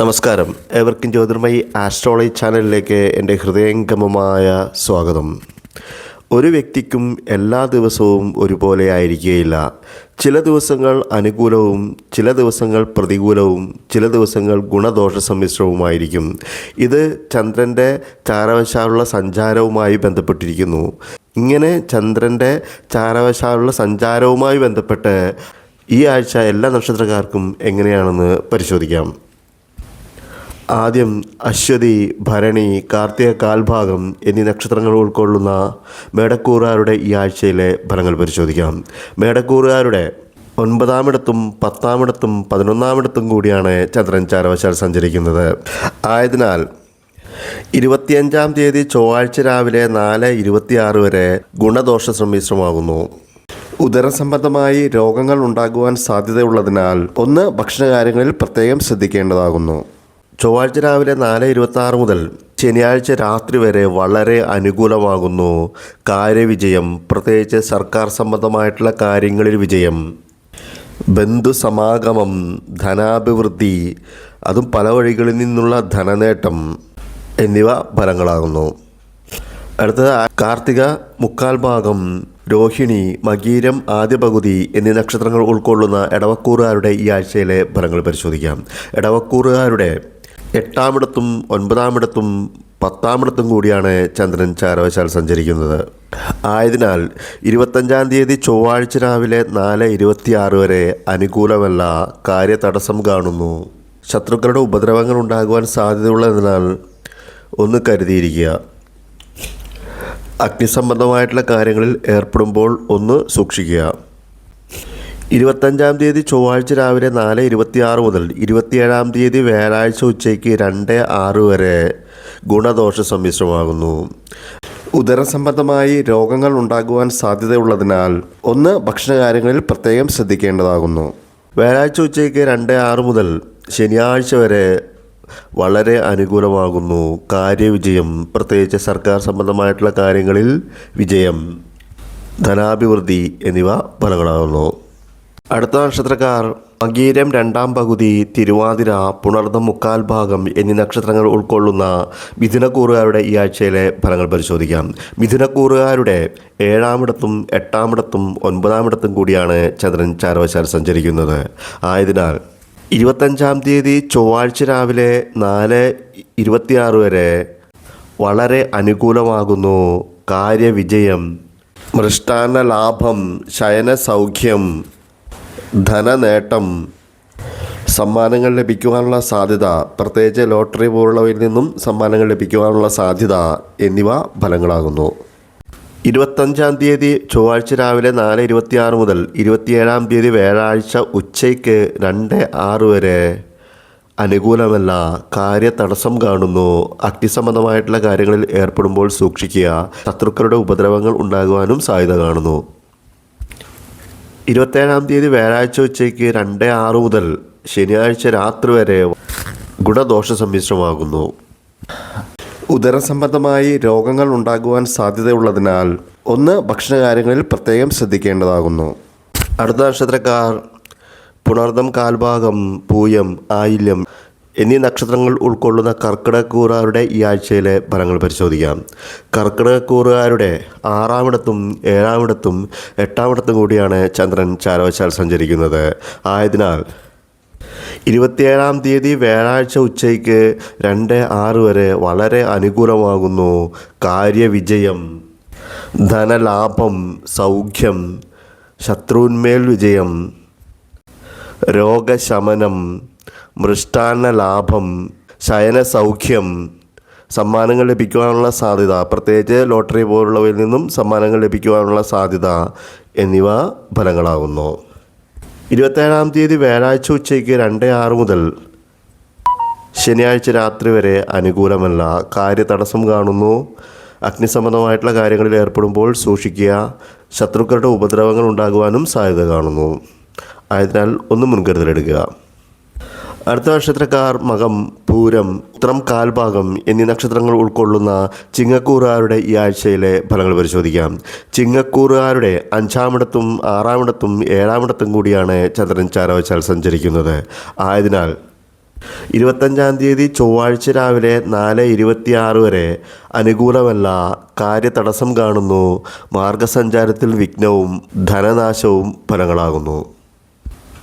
നമസ്കാരം. ഏവർക്കും ജ്യോതിർമയി ആസ്ട്രോളജി ചാനലിലേക്ക് എന്റെ ഹൃദയംഗമമായ സ്വാഗതം. ഒരു വ്യക്തിക്കും എല്ലാ ദിവസവും ഒരുപോലെ ആയിരിക്കുകയില്ല. ചില ദിവസങ്ങൾ അനുകൂലവും ചില ദിവസങ്ങൾ പ്രതികൂലവും ചില ദിവസങ്ങൾ ഗുണദോഷ സമ്മിശ്രവുമായിരിക്കും ഇത് ചന്ദ്രന്റെ ചാരവശാലുള്ള സഞ്ചാരവുമായി ബന്ധപ്പെട്ടിരിക്കുന്നു. ഇങ്ങനെ ചന്ദ്രന്റെ ചാരവശാലുള്ള സഞ്ചാരവുമായി ബന്ധപ്പെട്ട് ഈ ആഴ്ച എല്ലാ നക്ഷത്രക്കാർക്കും എങ്ങനെയാണെന്ന് പരിശോധിക്കാം. ആദ്യം അശ്വതി ഭരണി കാർത്തിക കാൽഭാഗം എന്നീ നക്ഷത്രങ്ങൾ ഉൾക്കൊള്ളുന്ന മേടക്കൂറുകാരുടെ ഈ ആഴ്ചയിലെ ഫലങ്ങൾ പരിശോധിക്കാം. മേടക്കൂറുകാരുടെ ഒൻപതാമിടത്തും പത്താമിടത്തും പതിനൊന്നാമിടത്തും കൂടിയാണ് ചന്ദ്രൻ ചാരവശാൽ സഞ്ചരിക്കുന്നത്. ആയതിനാൽ ഇരുപത്തിയഞ്ചാം തീയതി ചൊവ്വാഴ്ച രാവിലെ നാല് ഇരുപത്തിയാറ് വരെ ഗുണദോഷ സമ്മിശ്രമാകുന്നു. ഉദരസംബന്ധമായി രോഗങ്ങൾ ഉണ്ടാകുവാൻ സാധ്യതയുള്ളതിനാൽ ഒന്ന് ഭക്ഷണകാര്യങ്ങളിൽ പ്രത്യേകം ശ്രദ്ധിക്കേണ്ടതാകുന്നു. ചൊവ്വാഴ്ച രാവിലെ നാല് ഇരുപത്തി ആറ് മുതൽ ശനിയാഴ്ച രാത്രി വരെ വളരെ അനുകൂലമാകുന്നു. കാര്യവിജയം പ്രത്യേകിച്ച് സർക്കാർ സംബന്ധമായിട്ടുള്ള കാര്യങ്ങളിൽ വിജയം. ബന്ധുസമാഗമം ധനാഭിവൃദ്ധി അതും പല വഴികളിൽ നിന്നുള്ള ധനനേട്ടം എന്നിവ ഫലങ്ങളാകുന്നു. അടുത്തത് കാർത്തിക മുക്കാൽ ഭാഗം രോഹിണി മകീരം ആദ്യ പകുതി എന്നീ നക്ഷത്രങ്ങൾ ഉൾക്കൊള്ളുന്ന ഇടവക്കൂറുകാരുടെ ഈ ആഴ്ചയിലെ ഫലങ്ങൾ പരിശോധിക്കാം. ഇടവക്കൂറുകാരുടെ എട്ടാമിടത്തും ഒൻപതാമിടത്തും പത്താമിടത്തും കൂടിയാണ് ചന്ദ്രൻ ചാരവശാൽ സഞ്ചരിക്കുന്നത്. ആയതിനാൽ ഇരുപത്തഞ്ചാം തീയതി ചൊവ്വാഴ്ച രാവിലെ നാല് ഇരുപത്തിയാറ് വരെ അനുകൂലമല്ല കാര്യതടസ്സം കാണുന്നു. ശത്രുക്കളുടെ ഉപദ്രവങ്ങൾ ഉണ്ടാകുവാൻ സാധ്യതയുള്ളതിനാൽ ഒന്ന് കരുതിയിരിക്കുക. അഗ്നിസംബന്ധമായിട്ടുള്ള കാര്യങ്ങളിൽ ഏർപ്പെടുമ്പോൾ ഒന്ന് സൂക്ഷിക്കുക. ഇരുപത്തഞ്ചാം തീയതി ചൊവ്വാഴ്ച രാവിലെ നാല് ഇരുപത്തിയാറ് മുതൽ ഇരുപത്തിയേഴാം തീയതി വ്യാഴാഴ്ച ഉച്ചയ്ക്ക് രണ്ട് ആറ് വരെ ഗുണദോഷ സമ്മിശ്രമാകുന്നു. ഉദരസംബന്ധമായി രോഗങ്ങൾ ഉണ്ടാകുവാൻ സാധ്യതയുള്ളതിനാൽ ഒന്ന് ഭക്ഷണകാര്യങ്ങളിൽ പ്രത്യേകം ശ്രദ്ധിക്കേണ്ടതാകുന്നു. വ്യാഴാഴ്ച ഉച്ചയ്ക്ക് രണ്ട് ആറ് മുതൽ ശനിയാഴ്ച വരെ വളരെ അനുകൂലമാകുന്നു. കാര്യവിജയം പ്രത്യേകിച്ച് സർക്കാർ സംബന്ധമായിട്ടുള്ള കാര്യങ്ങളിൽ വിജയം ധനാഭിവൃദ്ധി എന്നിവ ഫലങ്ങളാകുന്നു. അടുത്ത നക്ഷത്രക്കാർ മകീരം രണ്ടാം പകുതി തിരുവാതിര പുണർദം മുക്കാൽ ഭാഗം എന്നീ നക്ഷത്രങ്ങൾ ഉൾക്കൊള്ളുന്ന മിഥുനക്കൂറുകാരുടെ ഈ ആഴ്ചയിലെ ഫലങ്ങൾ പരിശോധിക്കാം. മിഥുനക്കൂറുകാരുടെ ഏഴാമിടത്തും എട്ടാമിടത്തും ഒൻപതാമിടത്തും കൂടിയാണ് ചന്ദ്രൻ ചാരവശാൽ സഞ്ചരിക്കുന്നത്. ആയതിനാൽ ഇരുപത്തഞ്ചാം തീയതി ചൊവ്വാഴ്ച രാവിലെ നാല് ഇരുപത്തിയാറ് വരെ വളരെ അനുകൂലമാകുന്നു. കാര്യവിജയം മൃഷ്ടാന്ന ലാഭം ശയന സൗഖ്യം ധനനേട്ടം. സമ്മാനങ്ങൾ ലഭിക്കുവാനുള്ള സാധ്യത പ്രത്യേകിച്ച് ലോട്ടറി പോലുള്ളവയിൽ നിന്നും സമ്മാനങ്ങൾ ലഭിക്കുവാനുള്ള സാധ്യത എന്നിവ ഫലങ്ങളാകുന്നു. ഇരുപത്തഞ്ചാം തീയതി ചൊവ്വാഴ്ച രാവിലെ നാല് ഇരുപത്തിയാറ് മുതൽ ഇരുപത്തിയേഴാം തീയതി വ്യാഴാഴ്ച ഉച്ചയ്ക്ക് രണ്ട് ആറ് വരെ. അനുകൂലമല്ല കാര്യതടസ്സം കാണുന്നു. അഗ്നിസംബന്ധമായിട്ടുള്ള കാര്യങ്ങളിൽ ഏർപ്പെടുമ്പോൾ സൂക്ഷിക്കുക. ശത്രുക്കളുടെ ഉപദ്രവങ്ങൾ ഉണ്ടാകുവാനും സാധ്യത കാണുന്നു. ഇരുപത്തേഴാം തീയതി വ്യാഴാഴ്ച ഉച്ചയ്ക്ക് രണ്ട് ആറ് മുതൽ ശനിയാഴ്ച രാത്രി വരെ ഗുണദോഷ സമ്മിശ്രമാകുന്നു. ഉദരസംബന്ധമായി രോഗങ്ങൾ ഉണ്ടാകുവാൻ സാധ്യതയുള്ളതിനാൽ ഒന്ന് ഭക്ഷണകാര്യങ്ങളിൽ പ്രത്യേകം ശ്രദ്ധിക്കേണ്ടതാകുന്നു. അടുത്ത നക്ഷത്രക്കാർ പുണർദം കാൽഭാഗം പൂയം ആയില്യം എന്നീ നക്ഷത്രങ്ങൾ ഉൾക്കൊള്ളുന്ന കർക്കിടകക്കൂറുകാരുടെ ഈ ആഴ്ചയിലെ ഫലങ്ങൾ പരിശോധിക്കാം. കർക്കിടകക്കൂറുകാരുടെ ആറാമിടത്തും ഏഴാമിടത്തും എട്ടാമിടത്തും കൂടിയാണ് ചന്ദ്രൻ ചാരവശാൽ സഞ്ചരിക്കുന്നത്. ആയതിനാൽ ഇരുപത്തിയേഴാം തീയതി വ്യാഴാഴ്ച ഉച്ചയ്ക്ക് രണ്ട് ആറ് വരെ വളരെ അനുകൂലമാകുന്നു. കാര്യവിജയം ധനലാഭം സൗഖ്യം ശത്രുന്മേൽ വിജയം രോഗശമനം മൃഷ്ടാന്ന ലാഭം ശയന സൗഖ്യം സമ്മാനങ്ങൾ ലഭിക്കുവാനുള്ള സാധ്യത പ്രത്യേകിച്ച് ലോട്ടറി പോലുള്ളവയിൽ നിന്നും സമ്മാനങ്ങൾ ലഭിക്കുവാനുള്ള സാധ്യത എന്നിവ ഫലങ്ങളാകുന്നു. ഇരുപത്തേഴാം തീയതി വ്യാഴാഴ്ച ഉച്ചയ്ക്ക് രണ്ട് ആറ് മുതൽ ശനിയാഴ്ച രാത്രി വരെ അനുകൂലമല്ല. കാര്യതടസ്സം കാണുന്നു. അഗ്നിസംബന്ധമായിട്ടുള്ള കാര്യങ്ങളിൽ ഏർപ്പെടുമ്പോൾ സൂക്ഷിക്കുക. ശത്രുക്കളുടെ ഉപദ്രവങ്ങൾ ഉണ്ടാകുവാനും സാധ്യത കാണുന്നു. ആയതിനാൽ ഒന്ന് മുൻകരുതലെടുക്കുക. അടുത്ത നക്ഷത്രക്കാർ മകം പൂരം ഉത്രം കാൽഭാഗം എന്നീ നക്ഷത്രങ്ങൾ ഉൾക്കൊള്ളുന്ന ചിങ്ങക്കൂറുകാരുടെ ഈ ആഴ്ചയിലെ ഫലങ്ങൾ പരിശോധിക്കാം. ചിങ്ങക്കൂറുകാരുടെ അഞ്ചാമിടത്തും ആറാമിടത്തും ഏഴാമിടത്തും കൂടിയാണ് ചന്ദ്രൻ ചാരവച്ചാൽ സഞ്ചരിക്കുന്നത്. ആയതിനാൽ ഇരുപത്തഞ്ചാം തീയതി ചൊവ്വാഴ്ച രാവിലെ നാല് ഇരുപത്തിയാറ് വരെ അനുകൂലമല്ല കാര്യതടസ്സം കാണുന്നു. മാർഗസഞ്ചാരത്തിൽ വിഘ്നവും ധനനാശവും ഫലങ്ങളാകുന്നു.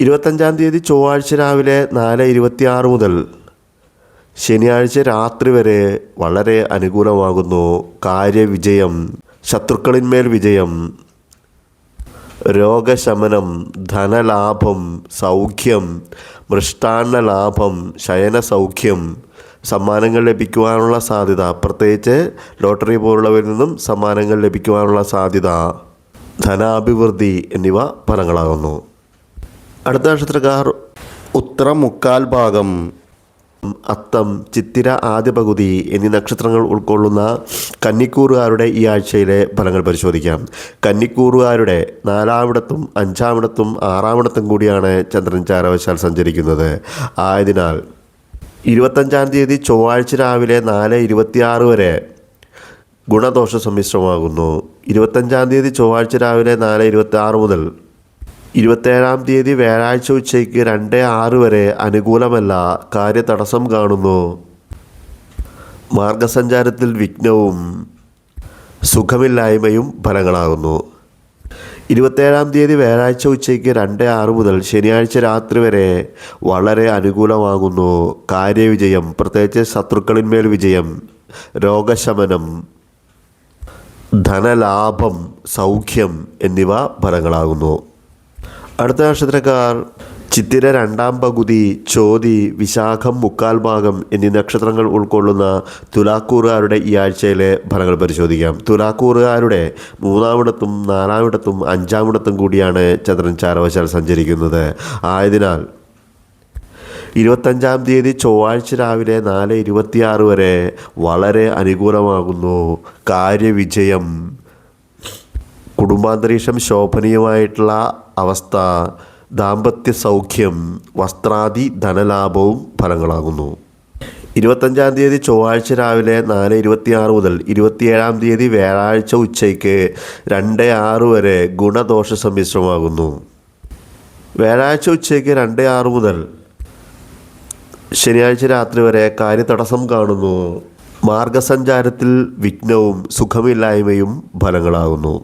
ഇരുപത്തഞ്ചാം തീയതി ചൊവ്വാഴ്ച രാവിലെ നാല് ഇരുപത്തിയാറ് മുതൽ ശനിയാഴ്ച രാത്രി വരെ വളരെ അനുകൂലമാകുന്നു. കാര്യവിജയം ശത്രുക്കളിന്മേൽ വിജയം രോഗശമനം ധനലാഭം സൗഖ്യം മൃഷ്ടാന്ന ലാഭം ശയന സൗഖ്യം സമ്മാനങ്ങൾ ലഭിക്കുവാനുള്ള സാധ്യത പ്രത്യേകിച്ച് ലോട്ടറി പോലുള്ളവരിൽ നിന്നും സമ്മാനങ്ങൾ ലഭിക്കുവാനുള്ള സാധ്യത ധനാഭിവൃദ്ധി എന്നിവ ഫലങ്ങളാകുന്നു. അടുത്ത നക്ഷത്രക്കാർ. ഉത്തര മുക്കാൽ ഭാഗം അത്തം ചിത്തിര ആദ്യ പകുതി എന്നീ നക്ഷത്രങ്ങൾ ഉൾക്കൊള്ളുന്ന കന്നിക്കൂറുകാരുടെ ഈ ആഴ്ചയിലെ ഫലങ്ങൾ പരിശോധിക്കാം. കന്നിക്കൂറുകാരുടെ നാലാമിടത്തും അഞ്ചാമിടത്തും ആറാമിടത്തും കൂടിയാണ് ചന്ദ്രൻ ചാരവശാൽ സഞ്ചരിക്കുന്നത്. ആയതിനാൽ ഇരുപത്തഞ്ചാം തീയതി ചൊവ്വാഴ്ച രാവിലെ നാല് ഇരുപത്തിയാറ് വരെ ഗുണദോഷ സമ്മിശ്രമാകുന്നു. ഇരുപത്തഞ്ചാം തീയതി ചൊവ്വാഴ്ച രാവിലെ നാല് ഇരുപത്തി ആറ് മുതൽ ഇരുപത്തേഴാം തീയതി വ്യാഴാഴ്ച ഉച്ചയ്ക്ക് രണ്ട് ആറ് വരെ അനുകൂലമല്ല കാര്യതടസ്സം കാണുന്നു. മാർഗസഞ്ചാരത്തിൽ വിഘ്നവും സുഖമില്ലായ്മയും ഫലങ്ങളാകുന്നു. ഇരുപത്തേഴാം തീയതി വ്യാഴാഴ്ച ഉച്ചയ്ക്ക് രണ്ട് ആറ് മുതൽ ശനിയാഴ്ച രാത്രി വരെ വളരെ അനുകൂലമാകുന്നു. കാര്യവിജയം പ്രത്യേകിച്ച് ശത്രുക്കളിന്മേൽ വിജയം രോഗശമനം ധനലാഭം സൗഖ്യം എന്നിവ ഫലങ്ങളാകുന്നു. അടുത്ത നക്ഷത്രക്കാർ ചിത്തിര രണ്ടാം പകുതി ചോതി വിശാഖം മുക്കാൽ ഭാഗം എന്നീ നക്ഷത്രങ്ങൾ ഉൾക്കൊള്ളുന്ന തുലാക്കൂറുകാരുടെ ഈ ആഴ്ചയിലെ ഫലങ്ങൾ പരിശോധിക്കാം. തുലാക്കൂറുകാരുടെ മൂന്നാമിടത്തും നാലാമിടത്തും അഞ്ചാമിടത്തും കൂടിയാണ് ചന്ദ്രൻ ചാരവശാൽ സഞ്ചരിക്കുന്നത്. ആയതിനാൽ ഇരുപത്തഞ്ചാം തീയതി ചൊവ്വാഴ്ച രാവിലെ നാല് ഇരുപത്തിയാറ് വരെ വളരെ അനുകൂലമാകുന്നു. കാര്യവിജയം. കുടുംബാന്തരീക്ഷം ശോഭനീയമായിട്ടുള്ള അവസ്ഥ ദാമ്പത്യ സൗഖ്യം വസ്ത്രാദി ധനലാഭവും ഫലങ്ങളാകുന്നു. ഇരുപത്തഞ്ചാം തീയതി ചൊവ്വാഴ്ച രാവിലെ നാല് ഇരുപത്തിയാറ് മുതൽ ഇരുപത്തിയേഴാം തീയതി വ്യാഴാഴ്ച ഉച്ചയ്ക്ക് രണ്ട് ആറ് വരെ ഗുണദോഷ സമ്മിശ്രമാകുന്നു. വ്യാഴാഴ്ച ഉച്ചയ്ക്ക് രണ്ട് ആറ് മുതൽ ശനിയാഴ്ച രാത്രി വരെ കാര്യതടസ്സം കാണുന്നു. മാർഗസഞ്ചാരത്തിൽ വിഘ്നവും സുഖമില്ലായ്മയും ഫലങ്ങളാകുന്നു.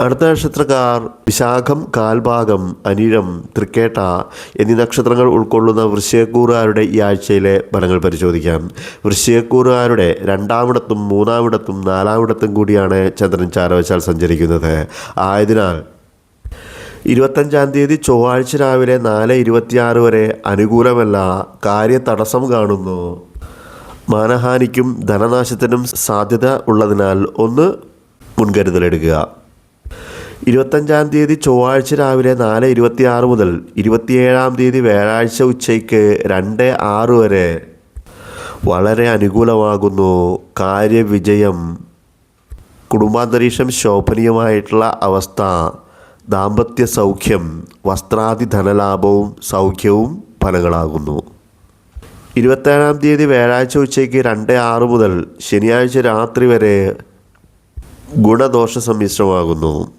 അടുത്ത നക്ഷത്രക്കാർ വിശാഖം കാൽഭാഗം അനിഴം തൃക്കേട്ട എന്നീ നക്ഷത്രങ്ങൾ ഉൾക്കൊള്ളുന്ന വൃശ്ചയക്കൂറുകാരുടെ ഈ ആഴ്ചയിലെ ഫലങ്ങൾ പരിശോധിക്കാം. വൃശ്ചയക്കൂറുകാരുടെ രണ്ടാമിടത്തും മൂന്നാമിടത്തും നാലാമിടത്തും കൂടിയാണ് ചന്ദ്രൻ ചാരവശാൽ സഞ്ചരിക്കുന്നത്. ആയതിനാൽ ഇരുപത്തഞ്ചാം തീയതി ചൊവ്വാഴ്ച രാവിലെ നാല് ഇരുപത്തിയാറ് വരെ അനുകൂലമല്ല കാര്യതടസ്സം കാണുന്നു. മാനഹാനിക്കും ധനനാശത്തിനും സാധ്യത ഉള്ളതിനാൽ ഒന്ന് മുൻകരുതലെടുക്കുക. ഇരുപത്തഞ്ചാം തീയതി ചൊവ്വാഴ്ച രാവിലെ നാല് ഇരുപത്തി ആറ് മുതൽ ഇരുപത്തിയേഴാം തീയതി വ്യാഴാഴ്ച ഉച്ചയ്ക്ക് രണ്ട് ആറ് വരെ. വളരെ അനുകൂലമാകുന്നു. കാര്യവിജയം. കുടുംബാന്തരീക്ഷം ശോഭനീയമായിട്ടുള്ള അവസ്ഥ. ദാമ്പത്യ സൗഖ്യം. വസ്ത്രാദി ധനലാഭവും സൗഖ്യവും ഫലങ്ങളാകുന്നു. ഇരുപത്തേഴാം തീയതി വ്യാഴാഴ്ച ഉച്ചയ്ക്ക് രണ്ട് ആറ് മുതൽ ശനിയാഴ്ച രാത്രി വരെ ഗുണദോഷ സമ്മിശ്രമാകുന്നു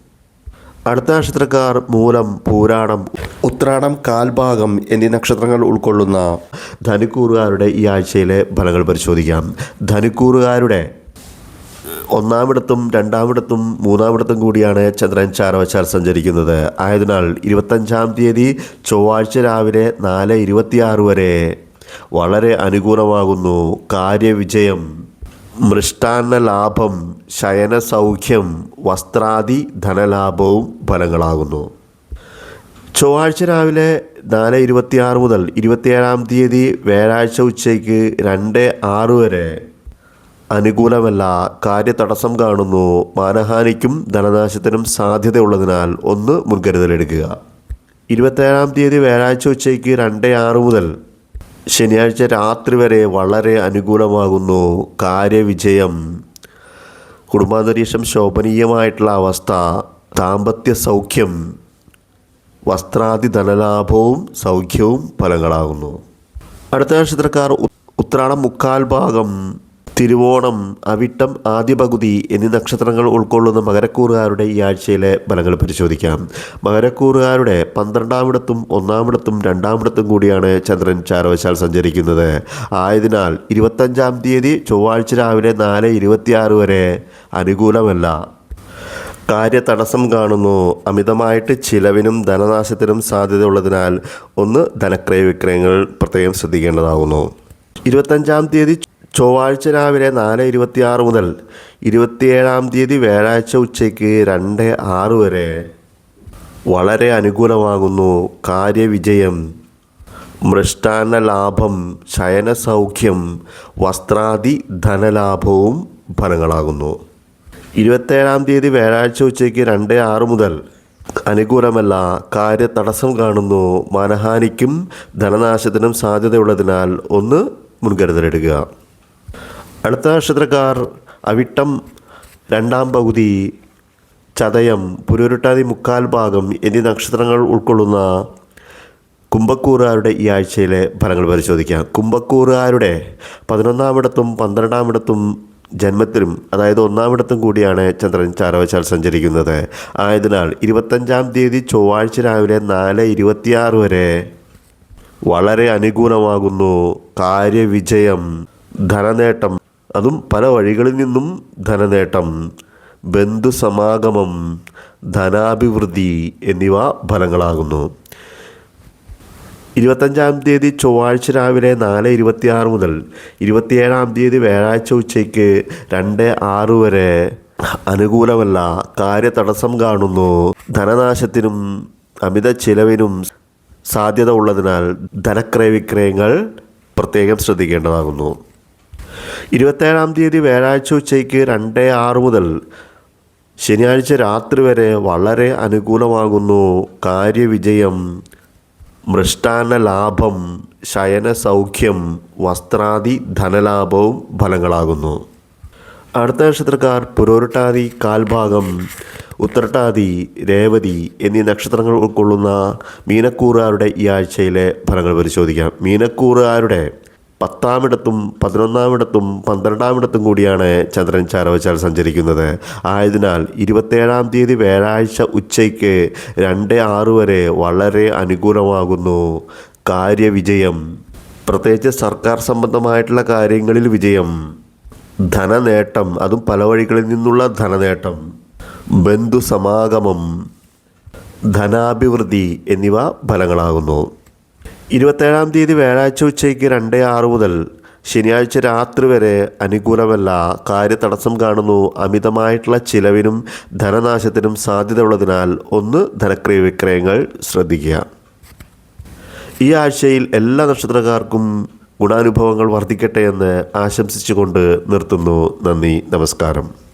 അടുത്ത നക്ഷത്രക്കാർ മൂലം പൂരാണം ഉത്രാടം കാൽഭാഗം എന്നീ നക്ഷത്രങ്ങൾ ഉൾക്കൊള്ളുന്ന ധനുക്കൂറുകാരുടെ ഈ ആഴ്ചയിലെ ഫലങ്ങൾ പരിശോധിക്കാം. ധനുക്കൂറുകാരുടെ ഒന്നാമിടത്തും രണ്ടാമിടത്തും മൂന്നാമിടത്തും കൂടിയാണ് ചന്ദ്രൻ ചാരവശാൽ സഞ്ചരിക്കുന്നത്. ആയതിനാൽ ഇരുപത്തഞ്ചാം തീയതി ചൊവ്വാഴ്ച രാവിലെ നാല് ഇരുപത്തിയാറ് വരെ വളരെ അനുകൂലമാകുന്നു. കാര്യവിജയം മൃഷ്ടാന്ന ലാഭം ശയന സൗഖ്യം വസ്ത്രാദി ധനലാഭവും ഫലങ്ങളാകുന്നു. ചൊവ്വാഴ്ച രാവിലെ നാല് ഇരുപത്തിയാറ് മുതൽ ഇരുപത്തിയേഴാം തീയതി വ്യാഴാഴ്ച ഉച്ചയ്ക്ക് രണ്ട് ആറ് വരെ അനുകൂലമല്ല. കാര്യതടസ്സം കാണുന്നു. മാനഹാനിക്കും ധനനാശത്തിനും സാധ്യതയുള്ളതിനാൽ ഒന്ന് മുൻകരുതലെടുക്കുക. ഇരുപത്തേഴാം തീയതി വ്യാഴാഴ്ച ഉച്ചയ്ക്ക് രണ്ട് ആറ് മുതൽ ശനിയാഴ്ച രാത്രി വരെ വളരെ അനുകൂലമാകുന്നു കാര്യവിജയം. കുടുംബാന്തരീക്ഷം ശോഭനീയമായിട്ടുള്ള അവസ്ഥ. ദാമ്പത്യ സൗഖ്യം. വസ്ത്രാദി ധനലാഭവും സൗഖ്യവും ഫലങ്ങളാകുന്നു. അടുത്ത നക്ഷത്രക്കാർ ഉത്രാടം മുക്കാൽ ഭാഗം. തിരുവോണം അവിട്ടം ആദ്യ പകുതി എന്നീ നക്ഷത്രങ്ങൾ ഉൾക്കൊള്ളുന്ന മകരക്കൂറുകാരുടെ ഈ ആഴ്ചയിലെ ഫലങ്ങൾ പരിശോധിക്കാം. മകരക്കൂറുകാരുടെ പന്ത്രണ്ടാമിടത്തും ഒന്നാമിടത്തും രണ്ടാമിടത്തും കൂടിയാണ് ചന്ദ്രൻ ചാരവശാൽ സഞ്ചരിക്കുന്നത്. ആയതിനാൽ ഇരുപത്തഞ്ചാം തീയതി ചൊവ്വാഴ്ച രാവിലെ നാല് ഇരുപത്തിയാറ് വരെ അനുകൂലമല്ല. കാര്യതടസ്സം കാണുന്നു. അമിതമായിട്ട് ചിലവിനും ധനനാശത്തിനും സാധ്യതയുള്ളതിനാൽ ഒന്ന് ധനക്രയ വിക്രയങ്ങൾ പ്രത്യേകം ശ്രദ്ധിക്കേണ്ടതാകുന്നു. ഇരുപത്തഞ്ചാം തീയതി ചൊവ്വാഴ്ച രാവിലെ നാല് ഇരുപത്തിയാറ് മുതൽ ഇരുപത്തിയേഴാം തീയതി വ്യാഴാഴ്ച ഉച്ചയ്ക്ക് രണ്ട് ആറ് വരെ വളരെ അനുകൂലമാകുന്നു കാര്യവിജയം. മൃഷ്ടാന്ന ലാഭം ശയനസൗഖ്യം വസ്ത്രാദി ധനലാഭവും ഫലങ്ങളാകുന്നു. ഇരുപത്തേഴാം തീയതി വ്യാഴാഴ്ച ഉച്ചയ്ക്ക് രണ്ട് ആറ് മുതൽ അനുകൂലമല്ല കാര്യ തടസ്സം കാണുന്നു. മനഹാനിക്കും ധനനാശത്തിനും സാധ്യതയുള്ളതിനാൽ ഒന്ന് മുൻകരുതലെടുക്കുക അടുത്ത നക്ഷത്രക്കാർ അവിട്ടം രണ്ടാം പകുതി ചതയം പുരുരുട്ടാതി മുക്കാൽ ഭാഗം എന്നീ നക്ഷത്രങ്ങൾ ഉൾക്കൊള്ളുന്ന കുംഭക്കൂറുകാരുടെ ഈ ആഴ്ചയിലെ ഫലങ്ങൾ പരിശോധിക്കാം. കുംഭക്കൂറുകാരുടെ പതിനൊന്നാമിടത്തും പന്ത്രണ്ടാമിടത്തും ജന്മത്തിലും അതായത് ഒന്നാമിടത്തും കൂടിയാണ് ചന്ദ്രൻ ചാരവശാൽ സഞ്ചരിക്കുന്നത്. ആയതിനാൽ ഇരുപത്തഞ്ചാം തീയതി ചൊവ്വാഴ്ച രാവിലെ നാല് ഇരുപത്തിയാറ് വരെ വളരെ അനുകൂലമാകുന്നു. കാര്യവിജയം ധനനേട്ടം അതും പല വഴികളിൽ നിന്നും ധനനേട്ടം ബന്ധുസമാഗമം ധനാഭിവൃദ്ധി എന്നിവ ഫലങ്ങളാകുന്നു. ഇരുപത്തഞ്ചാം തീയതി ചൊവ്വാഴ്ച രാവിലെ നാല് ഇരുപത്തിയാറ് മുതൽ ഇരുപത്തിയേഴാം തീയതി വ്യാഴാഴ്ച ഉച്ചയ്ക്ക് രണ്ട് ആറ് വരെ അനുകൂലമല്ല കാര്യതടസ്സം കാണുന്നു. ധനനാശത്തിനും അമിത ചിലവിനും സാധ്യത ഉള്ളതിനാൽ ധനക്രയവിക്രയങ്ങൾ പ്രത്യേകം ശ്രദ്ധിക്കേണ്ടതാകുന്നു. ഇരുപത്തേഴാം തീയതി വ്യാഴാഴ്ച ഉച്ചയ്ക്ക് രണ്ട് ആറ് മുതൽ ശനിയാഴ്ച രാത്രി വരെ വളരെ അനുകൂലമാകുന്നു കാര്യവിജയം മൃഷ്ടാന ലാഭം ശയന സൗഖ്യം വസ്ത്രാദി ധനലാഭവും ഫലങ്ങളാകുന്നു. അടുത്ത നക്ഷത്രക്കാർ പുരോരട്ടാതി കാൽഭാഗം ഉത്തരട്ടാതി രേവതി എന്നീ നക്ഷത്രങ്ങൾ ഉൾക്കൊള്ളുന്ന മീനക്കൂറുകാരുടെ ഈ ആഴ്ചയിലെ ഫലങ്ങൾ പരിശോധിക്കാം. മീനക്കൂറുകാരുടെ പത്താമിടത്തും പതിനൊന്നാമിടത്തും പന്ത്രണ്ടാമിടത്തും കൂടിയാണ് ചന്ദ്രൻ ചാരവച്ചാൽ സഞ്ചരിക്കുന്നത്. ആയതിനാൽ ഇരുപത്തേഴാം തീയതി വ്യാഴാഴ്ച ഉച്ചയ്ക്ക് രണ്ട് ആറ് വരെ വളരെ അനുകൂലമാകുന്നു. കാര്യവിജയം. പ്രത്യേകിച്ച് സർക്കാർ സംബന്ധമായിട്ടുള്ള കാര്യങ്ങളിൽ വിജയം. ധനനേട്ടം. അതും പല വഴികളിൽ നിന്നുള്ള ധനനേട്ടം. ബന്ധുസമാഗമം. ധനാഭിവൃദ്ധി എന്നിവ ഫലങ്ങളാകുന്നു. ഇരുപത്തേഴാം തീയതി വ്യാഴാഴ്ച ഉച്ചയ്ക്ക് രണ്ട് ആറ് മുതൽ ശനിയാഴ്ച രാത്രി വരെ അനുകൂലമല്ല കാര്യ തടസ്സം കാണുന്നു. അമിതമായിട്ടുള്ള ചിലവിനും ധനനാശത്തിനും സാധ്യതയുള്ളതിനാൽ ഒന്ന് ധനക്രയ വിക്രയങ്ങൾ ശ്രദ്ധിക്കുക. ഈ ആഴ്ചയിൽ എല്ലാ നക്ഷത്രക്കാർക്കും ഗുണാനുഭവങ്ങൾ വർദ്ധിക്കട്ടെ എന്ന് ആശംസിച്ചുകൊണ്ട് നിർത്തുന്നു. നന്ദി നമസ്കാരം.